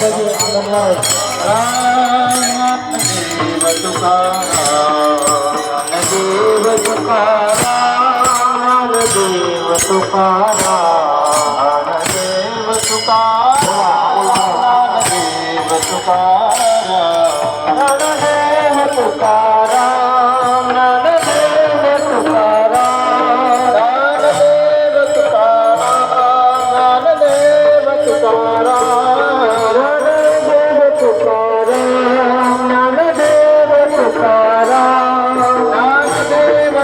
तुकाराम देव तुकाराम देव देव देव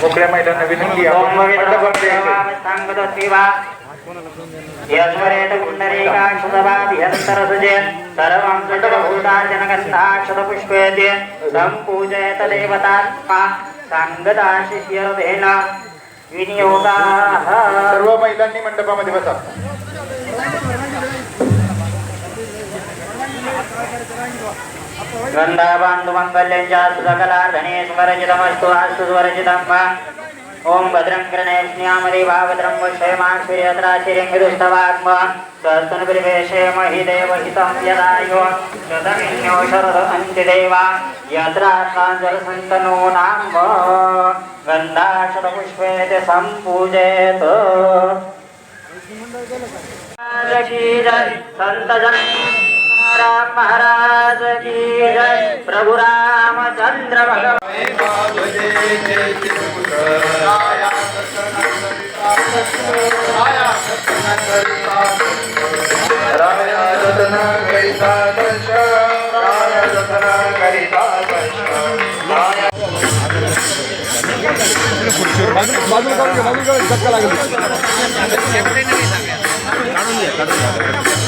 मोकळ्या मैदान विनंती यस्वरेत पुण्डरीकाक्षतवाभिहन्तरसुजेन् सर्वं सुजभूताजनगन्धाक्षतपुष्पेत्य सम्पूजयत देवतात्मा साङ्गदाशिष्यरथेन विनियोगाः सर्व महिलांनी मंडपामध्ये बसा. वृंदावांधु मंगल्यं जातु सकला धनेश्वरजितमस्तु आस्तु स्वरजितं वा ॐ भद्रं गणेश्यामदेवाभद्रं वक्षयमाश्रियत्राचिरिङ्गिरुस्तवाग्म स्वस्तुनु परिवेशयमहि देवहितं यदायो शतमिन्यो शरद अन्तिदेवा यत्राक्षाञ्जलसन्तनो नाम्ब गन्धाशतपुष्पेत सम्पूजयतु संतजन् राम महाराज की जय। प्रभु रामचंद्र भगवान। बाजू काढून बाजू काढून घ्या